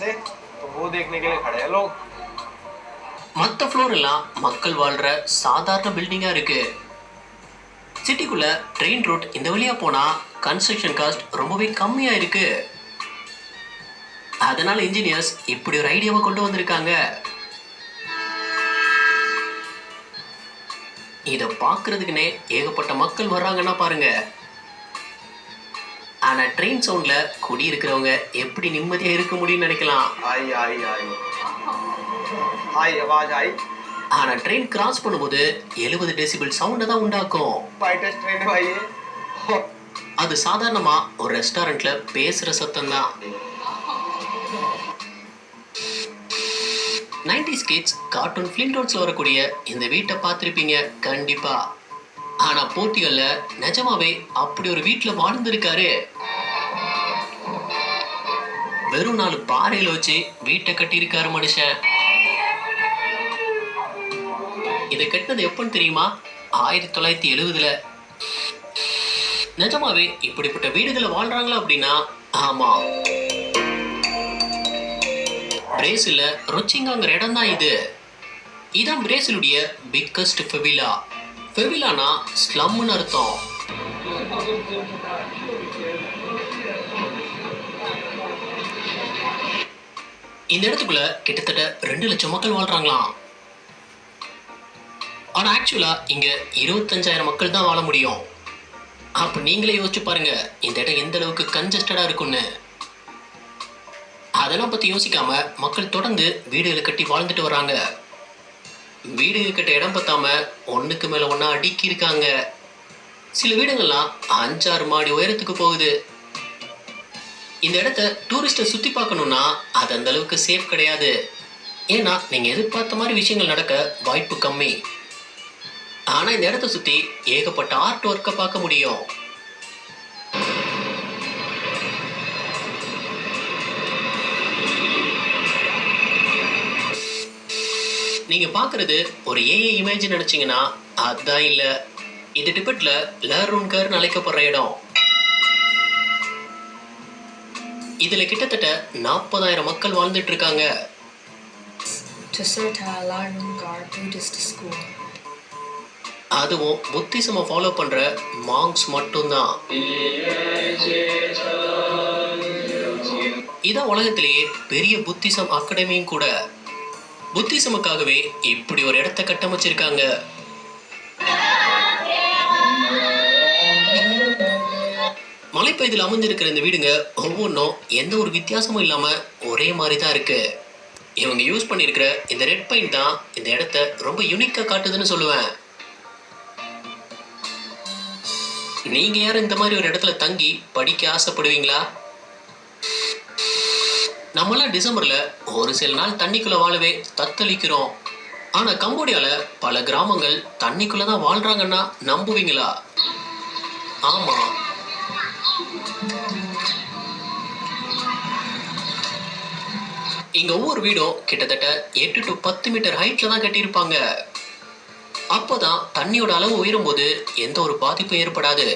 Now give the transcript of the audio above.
से तो वो देखने के लिए खड़े हैं लोग மற்ற ஃப்ளோர் எல்லாம் மக்கள் வாழ்ற சாதாரண பில்டிங்கா இருக்கு சிட்டிக்குள்ள ட்ரெயின் ரூட் இந்த வழியா போனா கன்ஸ்ட்ரக்ஷன் காஸ்ட் ரொம்பவே கம்மியா இருக்கு அதனால இன்ஜினியர்ஸ் இப்படி ஒரு ஐடியாவை கொண்டு வந்திருக்காங்க இத பார்க்கிறதுக்குனே ஏகப்பட்ட மக்கள் வர்றாங்கன்னா பாருங்க ஆனா ட்ரெயின் சவுண்ட்ல குடி இருக்கிறவங்க எப்படி நிம்மதியா இருக்க முடியும்னு நினைக்கலாம்? ஆய் ஆய் ஆய். ஆய் ஆவாஜ் ஆய் ஆனால் ட்ரெயின் கிராஸ் பண்ணும்போது எழுபது டெசிபிள் சவுண்டை தான் உண்டாக்கும். அது சாதாரணமா ஒரு ரெஸ்டாரண்ட்ல பேசுற சத்தம் தான். நைன்டிஸ் கிட்ஸ் கார்ட்டூன் ஃபிலிம் ரோட்ஸில் வரக்கூடிய இந்த வீட்டை பார்த்துருப்பீங்க கண்டிப்பா. ஆனா போட்டிகளில் நிஜமாவே அப்படி ஒரு வீட்டில் வாழ்ந்துருக்காரு. வெறும் நாலு பாறையில வச்சு வீட்டை கட்டியிருக்காரு மனுஷன். இதை கட்டினது எப்பன்னு தெரியுமா? ஆயிரத்தி தொள்ளாயிரத்தி எழுவதுல. நிஜமாவே இப்படிப்பட்ட வீடுகளை வாழ்றாங்களா அப்படின்னா ஆமா. பிரேசில்ல ருச்சிங்காங்கிற இடம் தான் இது. இதான் பிரேசிலுடைய பிக்கஸ்ட் ஃபெவிலா ஃபெவிலானா ஸ்லம்னு அர்த்தம். இந்த இடத்துக்குள்ள கிட்டத்தட்ட ரெண்டு லட்சம் மக்கள் வாழ்றாங்களாம். ஆனா ஆக்சுவலா இங்க இருபத்தஞ்சாயிரம் மக்கள் தான் வாழ முடியும். அப்போ நீங்களே யோசிச்சு பாருங்க இந்த இடம் எந்த அளவுக்கு கன்ஜஸ்டடா இருக்கும்னு. அதெல்லாம் பத்தி யோசிக்காம மக்கள் தொடர்ந்து வீடுகளை கட்டி வாழ்ந்துட்டு வராங்க வீடுகள் கட்ட இடம் பத்தாம ஒன்றுக்கு மேல ஒன்றா அடுக்கி இருக்காங்க சில வீடுங்கள்லாம் அஞ்சாறு மாடி உயரத்துக்கு போகுது. இந்த இடத்த டூரிஸ்டை சுற்றி பார்க்கணும்னா அது அந்த அளவுக்கு சேஃப் கிடையாது. ஏன்னா நீங்கள் எதிர்பார்த்த மாதிரி விஷயங்கள் நடக்க வாய்ப்பு கம்மி. ஆனால் இந்த இடத்த சுற்றி ஏகப்பட்ட ஆர்ட் ஒர்க்கை பார்க்க முடியும். நீங்க பார்க்குறது ஒரு ஏஐ இமேஜ் நினைச்சீங்கன்னா அதுதான் இல்ல. இது டிபெட்ல லர்ருன்கர்னு அழைக்கப்படுற இடம். இதுல கிட்டத்தட்ட நாற்பதாயிரம் மக்கள் வாழ்ந்துட்டு இருக்காங்க. அதுவும் புத்திசம ஃபாலோ பண்ற மாங்ஸ் மட்டும்தான். இதான் உலகத்திலேயே பெரிய புத்திசம் அகாடமியும் கூட. புத்திசமுக்காகவே இப்படி ஒரு இடத்த கட்டமைச்சிருக்காங்க. இப்போ இதில் அமைஞ்சிருக்கிற இந்த வீடுங்க ஒவ்வொன்றும் எந்த ஒரு வித்தியாசமும் இல்லாமல் ஒரே மாதிரி தான் இருக்குது இவங்க யூஸ் பண்ணியிருக்கிற இந்த ரெட் பெயிண்ட் தான் இந்த இடத்த ரொம்ப யூனிக்காக காட்டுதுன்னு சொல்லுவேன். நீங்க யாரும் இந்த மாதிரி ஒரு இடத்துல தங்கி படிக்க ஆசைப்படுவீங்களா? நம்மளாம் டிசம்பர்ல ஒரு சில நாள் தண்ணிக்குள்ள வாழவே தத்தளிக்கிறோம். ஆனா கம்போடியால பல கிராமங்கள் தண்ணிக்குள்ள தான் வாழ்றாங்கன்னா நம்புவீங்களா? ஆமா இங்க ஒவ்வொரு வீடும் கிட்டத்தட்ட எட்டு டு பத்து மீட்டர் ஹைட்ல தான் கட்டியிருப்பாங்க. அப்போதான் தண்ணியோட அளவு உயரும் போது எந்த ஒரு பாதிப்பும் ஏற்படாது.